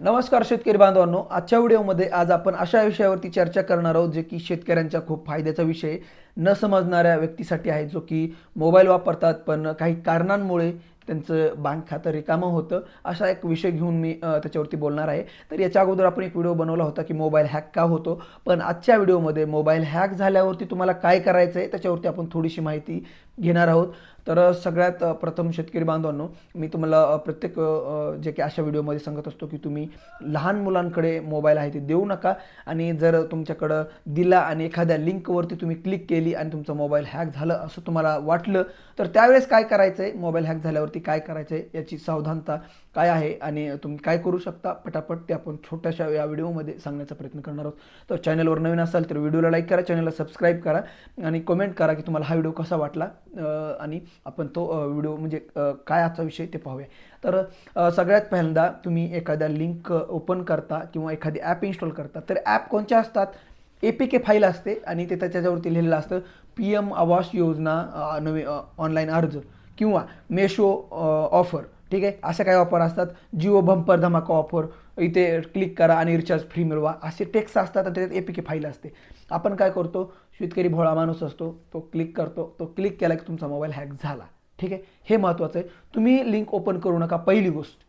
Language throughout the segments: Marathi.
नमस्कार शेतकरी बांधवांनो आजच्या व्हिडिओमध्ये आज आपण अशा विषयावरती चर्चा करणार आहोत जे की शेतकऱ्यांच्या खूप फायद्याचा विषय न समजणाऱ्या व्यक्तीसाठी आहे जो की मोबाईल वापरतात पण काही कारणांमुळे त्यांचं बँक खातं रिकामं होतं. असा एक विषय घेऊन मी त्याच्यावरती बोलणार आहे. तर याच्या अगोदर आपण एक व्हिडिओ बनवला होता की मोबाईल हॅक का होतो पण आजच्या व्हिडिओमध्ये मोबाईल हॅक झाल्यावरती तुम्हाला काय करायचं आहे त्याच्यावरती आपण थोडीशी माहिती घेणार आहोत. तर सगळ्यात प्रथम शेतकरी बांधवांनो मी तुम्हाला प्रत्येक जे की अशा व्हिडिओमध्ये सांगत असतो की तुम्ही लहान मुलांकडे मोबाईल आहे ते देऊ नका आणि जर तुमच्याकडं दिला आणि एखाद्या लिंकवरती तुम्ही क्लिक केली आणि तुमचा मोबाईल हॅक झालं असं तुम्हाला वाटलं तर त्यावेळेस काय करायचं आहे मोबाईल हॅक झाल्यावरती काय करायचं आहे याची सावधानता काय आहे? आणि तुम्ही काय करू शकता? पटापट ते आपण छोट्याशा या व्हिडिओमध्ये सांगण्याचा प्रयत्न करणार आहोत. तर चॅनलवर नवीन असाल तर व्हिडिओला लाईक करा चॅनलला सबस्क्राईब करा आणि कमेंट करा की तुम्हाला हा व्हिडिओ कसा वाटला? आणि आपण तो व्हिडिओ म्हणजे काय आजचा विषय ते पाहूया. तर सगळ्यात पहिल्यांदा तुम्ही एखाद्या लिंक ओपन करता किंवा एखादी ॲप इन्स्टॉल करता तर ॲप कोणत्या असतात? ए पी के फाईल असते आणि ते त्याच्यावरती लिहिलेलं असतं पी एम आवास योजना नवी ऑनलाईन अर्ज किंवा मेशो ऑफर ठीक आहे? अशा काही ऑफर असतात. जिओ बंपर धमाका ऑफर इथे क्लिक करा आणि रिचार्ज फ्री मिळवा. असे टेक्स्ट असतात आणि त्याच्यात ए पी के फाईल असते. आपण काय करतो? शेतकरी भोळा माणूस असतो. तो क्लिक करतो. तो क्लिक केला की तुमचा मोबाईल हॅक झाला. ठीक आहे? हे महत्त्वाचं आहे. तुम्ही लिंक ओपन करू नका. पहिली गोष्ट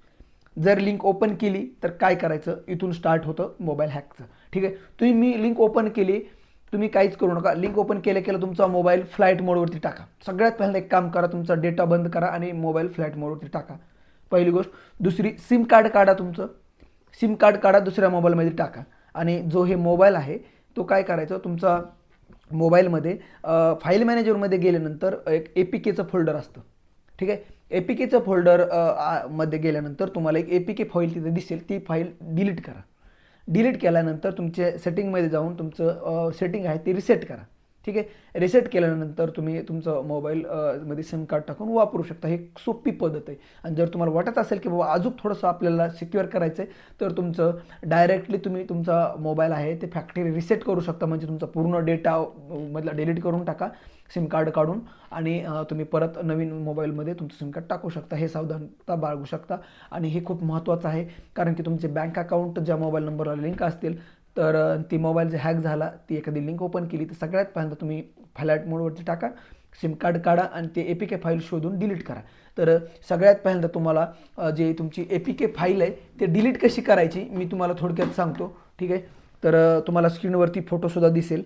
जर लिंक ओपन केली तर काय करायचं? इथून स्टार्ट होतं मोबाईल हॅकचं ठीक आहे? तुम्ही मी लिंक ओपन केली तुम्ही काहीच करू नका. लिंक ओपन केलं केलं तुमचा मोबाईल फ्लाईट मोडवरती टाका. सगळ्यात पहिल्यांदा एक काम करा. तुमचा डेटा बंद करा आणि मोबाईल फ्लाईट मोडवरती टाका. पहिली गोष्ट. दुसरी सिम कार्ड काढा तुमचं. सिम कार्ड काढा दुसऱ्या मोबाईलमध्ये टाका. आणि जो हे मोबाईल आहे तो काय करायचं? तुमचा मोबाईलमध्ये फाईल मॅनेजरमध्ये गेल्यानंतर एक ए पी केचं फोल्डर असतं. ठीक आहे? ए पी केचं फोल्डरमध्ये गेल्यानंतर तुम्हाला एक ए पी के फाईल तिथे दिसेल. ती फाईल डिलीट करा. डिलीट केल्यानंतर तुमच्या सेटिंगमध्ये जाऊन तुमचं सेटिंग आहे ते रिसेट करा. ठीक आहे? रिसेट केल्यानंतर तुम्ही तुमचं मोबाईल मध्ये सिम कार्ड टाकून वापरू शकता. हे एक सोपी पद्धत आहे. आणि जर तुम्हाला वाटत असेल की बाबा अजून थोडंसं आपल्याला सिक्युअर करायचं आहे तर तुमचं डायरेक्टली तुम्ही तुमचा मोबाईल आहे ते फॅक्टरी रिसेट करू शकता. म्हणजे तुमचा पूर्ण डेटा मधला डिलीट करून टाका सिम कार्ड काढून. आणि तुम्ही परत नवीन मोबाईलमध्ये तुमचं सिम कार्ड टाकू शकता. हे सावधानता बाळगू शकता. आणि हे खूप महत्त्वाचं आहे. कारण की तुमचे बँक अकाउंट ज्या मोबाईल नंबरला लिंक असतील तर ती मोबाईल जे हॅक झाला ती एखादी लिंक ओपन केली तर सगळ्यात पहिल्यांदा तुम्ही फ्लॅट मोडवरती टाका सिम कार्ड काढा आणि ते ए पी के फाईल शोधून डिलीट करा. तर सगळ्यात पहिल्यांदा तुम्हाला जे तुमची ए पी के फाईल आहे ते डिलीट कशी करायची मी तुम्हाला थोडक्यात सांगतो ठीक आहे? तर तुम्हाला स्क्रीनवरती फोटोसुद्धा दिसेल.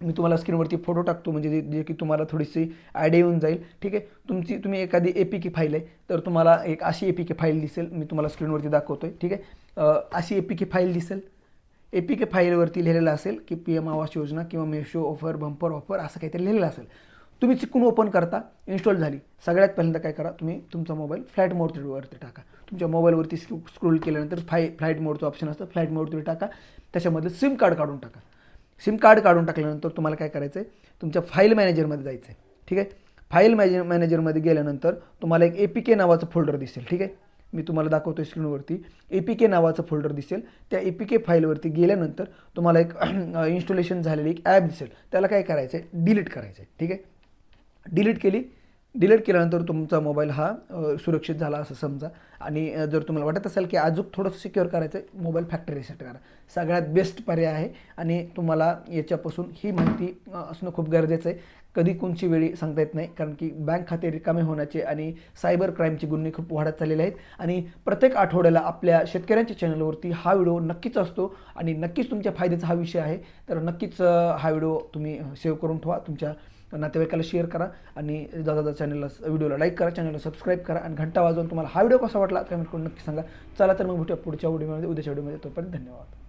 मी तुम्हाला स्क्रीनवरती फोटो टाकतो म्हणजे जे जे की तुम्हाला थोडीशी आयडिया येऊन जाईल ठीक आहे? तुमची तुम्ही एखादी ए पी के फाईल आहे तर तुम्हाला एक अशी ए पी के फाईल दिसेल मी तुम्हाला स्क्रीनवरती दाखवतो आहे ठीक आहे? अशी ए पी के फाईल दिसेल ए पी के फाईलवरती लिहिलेलं असेल की पी एम आवास योजना किंवा मेशो ऑफर बंपर ऑफर असं काहीतरी लिहिलेलं असेल. तुम्ही चिकून ओपन करता इन्स्टॉल झाली. सगळ्यात पहिल्यांदा काय करा तुम्ही तुमचा मोबाईल फ्लाईट मोडवरती टाका. तुमच्या मोबाईलवरती स्क्रोल केल्यानंतर फाय फ्लाईट मोडचं ऑप्शन असतं फ्लाईट मोडवरती टाका. त्याच्यामध्ये सिम कार्ड काढून टाका. सिम कार्ड काढून टाकल्यानंतर तुम्हाला काय करायचं आहे तुमच्या फाईल मॅनेजरमध्ये जायचं आहे ठीक आहे? फाईल मॅनेजर मॅनेजरमध्ये गेल्यानंतर तुम्हाला एक ए पी के नावाचं फोल्डर दिसेल. ठीक आहे? मी तुम्हाला दाखवतो स्क्रीनवरती ए पी के नावाचं फोल्डर दिसेल. त्या ए पी के फाईलवरती गेल्यानंतर तुम्हाला एक इन्स्टॉलेशन झालेली एक ॲप दिसेल. त्याला काय करायचं आहे डिलीट करायचं आहे ठीक आहे? डिलीट केली. डिलीट केल्यानंतर तुमचा मोबाईल हा सुरक्षित झाला असं समजा. आणि जर तुम्हाला वाटत असेल की अजून थोडंसं सिक्युअर करायचं आहे मोबाईल फॅक्टरी रिसेट करा. सगळ्यात बेस्ट पर्याय आहे. आणि तुम्हाला याच्यापासून ही माहिती असणं खूप गरजेचं आहे. कधी कोणची वेळी सांगता येत नाही कारण की बँक खाते रिकामे होण्याचे आणि सायबर क्राईमचे गुन्हे खूप वाढत चाललेले आहेत. आणि प्रत्येक आठवड्याला आपल्या शेतकऱ्यांच्या चॅनलवरती हा व्हिडिओ नक्कीच असतो आणि नक्कीच तुमच्या फायद्याचा हा विषय आहे. तर नक्कीच हा व्हिडिओ तुम्ही सेव्ह करून ठेवा तुमच्या नातेवाईकाला शेअर करा आणि दादा चॅनलला व्हिडिओला लाईक करा चॅनलला सबस्क्राईब करा आणि घंटा वाजवून तुम्हाला हा व्हिडिओ कसा वाटला कमेंट करून नक्की सांगा. चला तर मग भेटूया पुढच्या व्हिडिओमध्ये उद्याच्या व्हिडिओमध्ये. तोपर्यंत धन्यवाद.